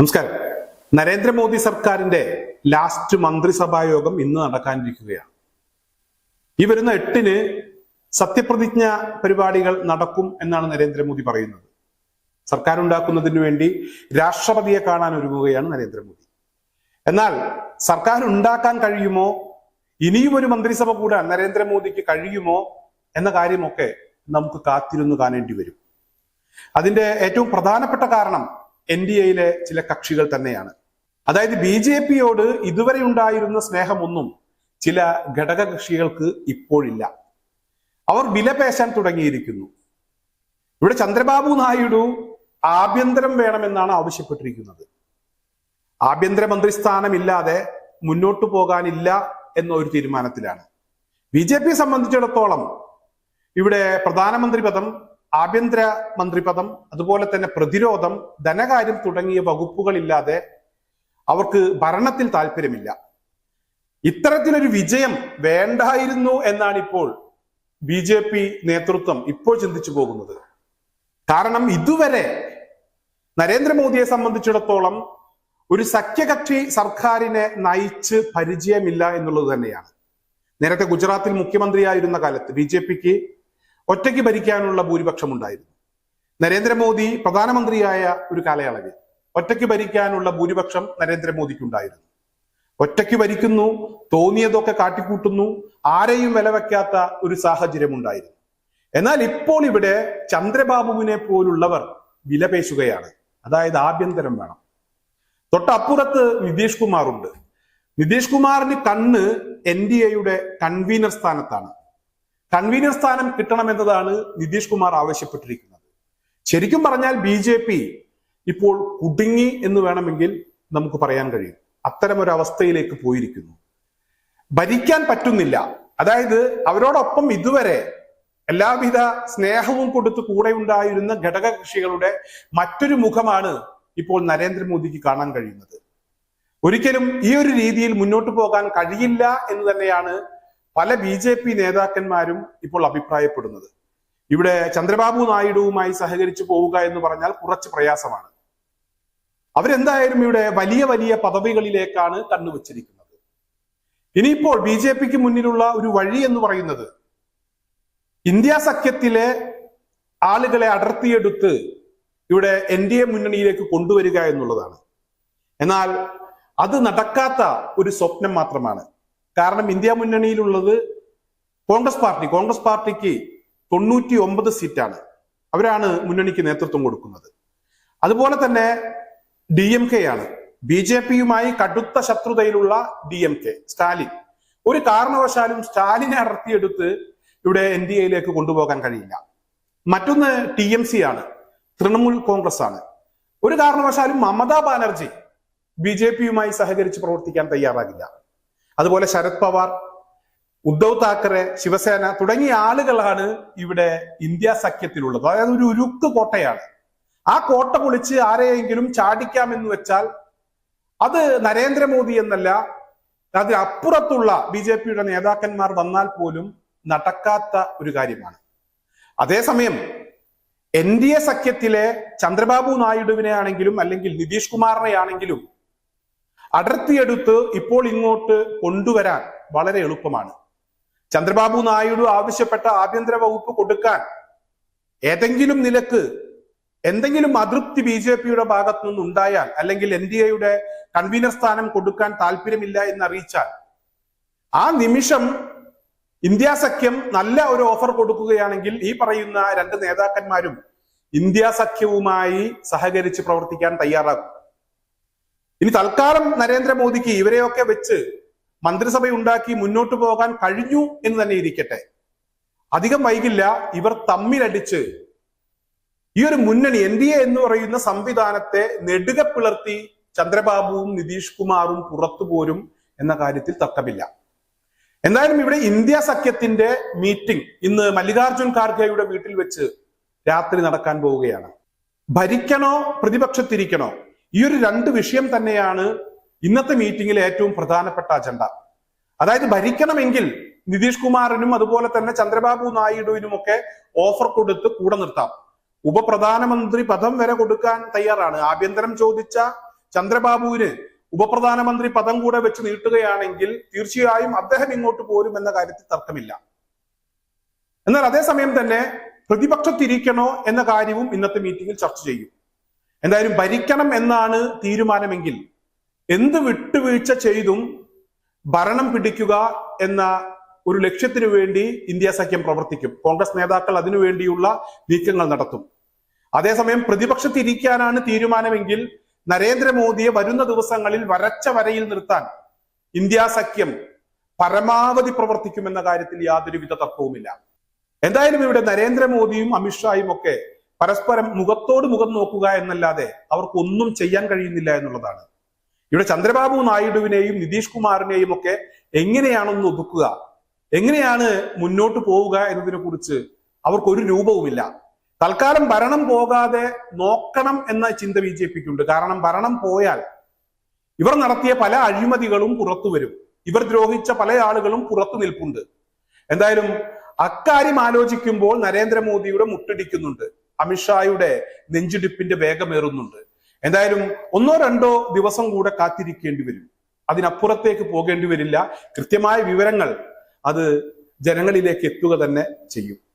നമസ്കാരം. നരേന്ദ്രമോദി സർക്കാരിന്റെ ലാസ്റ്റ് മന്ത്രിസഭാ യോഗം ഇന്ന് നടക്കാനിരിക്കുകയാണ്. ഈ വരുന്ന എട്ടിന് സത്യപ്രതിജ്ഞ പരിപാടികൾ നടക്കും എന്നാണ് നരേന്ദ്രമോദി പറയുന്നത്. സർക്കാർ ഉണ്ടാക്കുന്നതിന് വേണ്ടി രാഷ്ട്രപതിയെ കാണാൻ ഒരുങ്ങുകയാണ് നരേന്ദ്രമോദി. എന്നാൽ സർക്കാർ ഉണ്ടാക്കാൻ കഴിയുമോ? ഇനിയും ഒരു മന്ത്രിസഭ കൂടാൻ നരേന്ദ്രമോദിക്ക് കഴിയുമോ? എന്ന കാര്യമൊക്കെ നമുക്ക് കാത്തിരുന്ന് കാണേണ്ടി വരും. അതിന്റെ ഏറ്റവും പ്രധാനപ്പെട്ട കാരണം എൻ ഡി എയിലെ ചില കക്ഷികൾ തന്നെയാണ്. അതായത് ബി ജെ പിയോട് ഇതുവരെ ഉണ്ടായിരുന്ന സ്നേഹമൊന്നും ചില ഘടക കക്ഷികൾക്ക് ഇപ്പോഴില്ല. അവർ വിലപേശാൻ തുടങ്ങിയിരിക്കുന്നു. ഇവിടെ ചന്ദ്രബാബു നായിഡു ആഭ്യന്തരം വേണമെന്നാണ് ആവശ്യപ്പെട്ടിരിക്കുന്നത്. ആഭ്യന്തരമന്ത്രി സ്ഥാനമില്ലാതെ മുന്നോട്ടു പോകാനില്ല എന്ന ഒരു തീരുമാനത്തിലാണ്. ബി ജെ പിയെ സംബന്ധിച്ചിടത്തോളം ഇവിടെ പ്രധാനമന്ത്രി പദം ആഭ്യന്തര മന്ത്രിപദം അതുപോലെ തന്നെ പ്രതിരോധം ധനകാര്യം തുടങ്ങിയ വകുപ്പുകളില്ലാതെ അവർക്ക് ഭരണത്തിൽ താല്പര്യമില്ല. ഇത്തരത്തിലൊരു വിജയം വേണ്ടായിരുന്നു എന്നാണ് ഇപ്പോൾ ബി ജെ പി നേതൃത്വം ഇപ്പോൾ ചിന്തിച്ചു പോകുന്നത്. കാരണം ഇതുവരെ നരേന്ദ്രമോദിയെ സംബന്ധിച്ചിടത്തോളം ഒരു സഖ്യകക്ഷി സർക്കാരിനെ നയിച്ച് പരിചയമില്ല എന്നുള്ളത് തന്നെയാണ്. നേരത്തെ ഗുജറാത്തിൽ മുഖ്യമന്ത്രിയായിരുന്ന കാലത്ത് ബി ജെ പിക്ക് ഒറ്റയ്ക്ക് ഭരിക്കാനുള്ള ഭൂരിപക്ഷം ഉണ്ടായിരുന്നു നരേന്ദ്രമോദി പ്രധാനമന്ത്രിയായ ഒരു കാലയളവിൽ ഒറ്റയ്ക്ക് ഭരിക്കാനുള്ള ഭൂരിപക്ഷം നരേന്ദ്രമോദിക്കുണ്ടായിരുന്നു. ഒറ്റയ്ക്ക് ഭരിക്കുന്നു തോന്നിയതൊക്കെ കാട്ടിക്കൂട്ടുന്നു ആരെയും വില വയ്ക്കാത്ത ഒരു സാഹചര്യം ഉണ്ടായിരുന്നു എന്നാൽ ഇപ്പോൾ ഇവിടെ ചന്ദ്രബാബുവിനെ പോലുള്ളവർ വിലപേശുകയാണ്. അതായത് ആഭ്യന്തരം വേണം. തൊട്ടപ്പുറത്ത് നിതീഷ് കുമാർ ഉണ്ട് നിതീഷ് കുമാറിന് കണ്ണ് എൻ ഡി എയുടെ കൺവീനർ സ്ഥാനത്താണ്. കൺവീനർ സ്ഥാനം കിട്ടണമെന്നതാണ് നിതീഷ് കുമാർ ആവശ്യപ്പെട്ടിരിക്കുന്നത്. ശരിക്കും പറഞ്ഞാൽ ബി ജെ പി ഇപ്പോൾ കുടുങ്ങി എന്ന് വേണമെങ്കിൽ നമുക്ക് പറയാൻ കഴിയും. അത്തരം ഒരു അവസ്ഥയിലേക്ക് പോയിരിക്കുന്നു. ഭരിക്കാൻ പറ്റുന്നില്ല. അതായത് അവരോടൊപ്പം ഇതുവരെ എല്ലാവിധ സ്നേഹവും കൊടുത്ത് കൂടെ ഉണ്ടായിരുന്ന ഘടക കക്ഷികളുടെ മറ്റൊരു മുഖമാണ് ഇപ്പോൾ നരേന്ദ്രമോദിക്ക് കാണാൻ കഴിയുന്നത്. ഒരിക്കലും ഈ ഒരു രീതിയിൽ മുന്നോട്ട് പോകാൻ കഴിയില്ല എന്ന് തന്നെയാണ് പല ബി ജെ പി നേതാക്കന്മാരും ഇപ്പോൾ അഭിപ്രായപ്പെടുന്നത്. ഇവിടെ ചന്ദ്രബാബു നായിഡുവുമായി സഹകരിച്ചു പോവുക എന്ന് പറഞ്ഞാൽ കുറച്ച് പ്രയാസമാണ്. അവരെന്തായാലും ഇവിടെ വലിയ വലിയ പദവികളിലേക്കാണ് കണ്ണുവച്ചിരിക്കുന്നത്. ഇനിയിപ്പോൾ ബി ജെ പിക്ക് മുന്നിലുള്ള ഒരു വഴി എന്ന് പറയുന്നത് ഇന്ത്യ സഖ്യത്തിലെ ആളുകളെ അടർത്തിയെടുത്ത് ഇവിടെ എൻ ഡി എ മുന്നണിയിലേക്ക് കൊണ്ടുവരിക എന്നുള്ളതാണ്. എന്നാൽ അത് നടക്കാത്ത ഒരു സ്വപ്നം മാത്രമാണ്. കാരണം ഇന്ത്യ മുന്നണിയിലുള്ളത് കോൺഗ്രസ് പാർട്ടി. കോൺഗ്രസ് പാർട്ടിക്ക് തൊണ്ണൂറ്റി ഒമ്പത് സീറ്റാണ്. അവരാണ് മുന്നണിക്ക് നേതൃത്വം കൊടുക്കുന്നത്. അതുപോലെ തന്നെ ഡി എം കെ ആണ് ബി ജെ പിയുമായി കടുത്ത ശത്രുതയിലുള്ള ഡി എം കെ സ്റ്റാലിൻ. ഒരു കാരണവശാലും സ്റ്റാലിനെ അടർത്തിയെടുത്ത് ഇവിടെ എൻ ഡി എയിലേക്ക് കൊണ്ടുപോകാൻ കഴിയില്ല. മറ്റൊന്ന് ടി എം സി ആണ് തൃണമൂൽ കോൺഗ്രസ് ആണ് ഒരു കാരണവശാലും മമതാ ബാനർജി ബി ജെ പിയുമായി സഹകരിച്ച് പ്രവർത്തിക്കാൻ തയ്യാറാകില്ല. അതുപോലെ ശരത് പവാർ ഉദ്ധവ് താക്കറെ ശിവസേന തുടങ്ങിയ ആളുകളാണ് ഇവിടെ ഇന്ത്യ സഖ്യത്തിലുള്ളത്. അതായത് ഒരു ഉരുക്ക് കോട്ടയാണ്. ആ കോട്ട പൊളിച്ച് ആരെയെങ്കിലും ചാടിക്കാമെന്ന് വെച്ചാൽ അത് നരേന്ദ്രമോദി എന്നല്ല അതിനപ്പുറത്തുള്ള ബി ജെ പിയുടെ നേതാക്കന്മാർ വന്നാൽ പോലും നടക്കാത്ത ഒരു കാര്യമാണ്. അതേസമയം എൻ ഡി എ സഖ്യത്തിലെ ചന്ദ്രബാബു നായിഡുവിനെ ആണെങ്കിലും അല്ലെങ്കിൽ നിതീഷ് കുമാറിനെ ആണെങ്കിലും അടർത്തിയെടുത്ത് ഇപ്പോൾ ഇങ്ങോട്ട് കൊണ്ടുവരാൻ വളരെ എളുപ്പമാണ്. ചന്ദ്രബാബു നായിഡു ആവശ്യപ്പെട്ട ആഭ്യന്തര വകുപ്പ് കൊടുക്കാൻ ഏതെങ്കിലും നിലയ്ക്ക് എന്തെങ്കിലും അതൃപ്തി ബി ജെ പിയുടെ ഭാഗത്തു നിന്നുണ്ടായാൽ അല്ലെങ്കിൽ എൻ ഡി എയുടെ കൺവീനർ സ്ഥാനം കൊടുക്കാൻ താല്പര്യമില്ല എന്ന് അറിയിച്ചാൽ ആ നിമിഷം ഇന്ത്യ സഖ്യം നല്ല ഒരു ഓഫർ കൊടുക്കുകയാണെങ്കിൽ ഈ പറയുന്ന രണ്ട് നേതാക്കന്മാരും ഇന്ത്യ സഖ്യവുമായി സഹകരിച്ച് പ്രവർത്തിക്കാൻ തയ്യാറാകും. ഇനി തൽക്കാലം നരേന്ദ്രമോദിക്ക് ഇവരെയൊക്കെ വെച്ച് മന്ത്രിസഭ ഉണ്ടാക്കി മുന്നോട്ട് പോകാൻ കഴിഞ്ഞു എന്ന് തന്നെ ഇരിക്കട്ടെ. അധികം വൈകില്ല ഇവർ തമ്മിലടിച്ച് ഈ ഒരു മുന്നണി എൻ ഡി എ എന്ന് പറയുന്ന സംവിധാനത്തെ നെടുക പിളർത്തി ചന്ദ്രബാബുവും നിതീഷ് കുമാറും പുറത്തു പോരും എന്ന കാര്യത്തിൽ തർക്കമില്ല. എന്തായാലും ഇവിടെ ഇന്ത്യ സഖ്യത്തിന്റെ മീറ്റിംഗ് ഇന്ന് മല്ലികാർജുൻ ഖാർഗെയുടെ വീട്ടിൽ വെച്ച് രാത്രി നടക്കാൻ പോവുകയാണ്. ഭരിക്കണോ? പ്രതിപക്ഷത്തിരിക്കണോ? ഈ ഒരു രണ്ട് വിഷയം തന്നെയാണ് ഇന്നത്തെ മീറ്റിംഗിൽ ഏറ്റവും പ്രധാനപ്പെട്ട അജണ്ട അതായത് ഭരിക്കണമെങ്കിൽ നിതീഷ് കുമാറിനും അതുപോലെ തന്നെ ചന്ദ്രബാബു നായിഡുവിനും ഒക്കെ ഓഫർ കൊടുത്ത് കൂടെ നിർത്താം. ഉപപ്രധാനമന്ത്രി പദം വരെ കൊടുക്കാൻ തയ്യാറാണ്. ആഭ്യന്തരം ചോദിച്ച ചന്ദ്രബാബുവിന് ഉപപ്രധാനമന്ത്രി പദം കൂടെ വെച്ച് നീട്ടുകയാണെങ്കിൽ തീർച്ചയായും അദ്ദേഹം ഇങ്ങോട്ട് പോരും എന്ന കാര്യത്തിൽ തർക്കമില്ല. എന്നാൽ അതേസമയം തന്നെ പ്രതിപക്ഷത്തിരിക്കണോ എന്ന കാര്യവും ഇന്നത്തെ മീറ്റിംഗിൽ ചർച്ച ചെയ്യും. എന്തായാലും ഭരിക്കണം എന്നാണ് തീരുമാനമെങ്കിൽ എന്ത് വിട്ടുവീഴ്ച ചെയ്തും ഭരണം പിടിക്കുക എന്ന ഒരു ലക്ഷ്യത്തിനു വേണ്ടി ഇന്ത്യ സഖ്യം പ്രവർത്തിക്കും. കോൺഗ്രസ് നേതാക്കൾ അതിനുവേണ്ടിയുള്ള നീക്കങ്ങൾ നടത്തും. അതേസമയം പ്രതിപക്ഷത്തിരിക്കാനാണ് തീരുമാനമെങ്കിൽ നരേന്ദ്രമോദിയെ വരുന്ന ദിവസങ്ങളിൽ വരച്ച വരയിൽ നിർത്താൻ ഇന്ത്യ സഖ്യം പരമാവധി പ്രവർത്തിക്കുമെന്ന കാര്യത്തിൽ യാതൊരുവിധ തർക്കവുമില്ല. എന്തായാലും ഇവിടെ നരേന്ദ്രമോദിയും അമിത്ഷായും ഒക്കെ പരസ്പരം മുഖത്തോട് മുഖം നോക്കുക എന്നല്ലാതെ അവർക്കൊന്നും ചെയ്യാൻ കഴിയുന്നില്ല എന്നുള്ളതാണ്. ഇവിടെ ചന്ദ്രബാബു നായിഡുവിനെയും നിതീഷ് കുമാറിനെയും ഒക്കെ എങ്ങനെയാണെന്ന് ഒതുക്കുക എങ്ങനെയാണ് മുന്നോട്ട് പോവുക എന്നതിനെ കുറിച്ച് അവർക്കൊരു രൂപവുമില്ല. തൽക്കാലം ഭരണം പോകാതെ നോക്കണം എന്ന ചിന്ത ബി ജെ പിക്കുണ്ട്. കാരണം ഭരണം പോയാൽ ഇവർ നടത്തിയ പല അഴിമതികളും പുറത്തു വരും. ഇവർ ദ്രോഹിച്ച പല ആളുകളും പുറത്തു നിൽപ്പുണ്ട്. എന്തായാലും അക്കാര്യം ആലോചിക്കുമ്പോൾ നരേന്ദ്രമോദിയുടെ മുട്ടിടിക്കുന്നുണ്ട്. അമിത്ഷായുടെ നെഞ്ചിടിപ്പിന്റെ വേഗമേറുന്നുണ്ട്. എന്തായാലും ഒന്നോ രണ്ടോ ദിവസം കൂടെ കാത്തിരിക്കേണ്ടി വരും. അതിനപ്പുറത്തേക്ക് പോകേണ്ടി വരില്ല. കൃത്യമായ വിവരങ്ങൾ അത് ജനങ്ങളിലേക്ക് എത്തുക തന്നെ ചെയ്യും.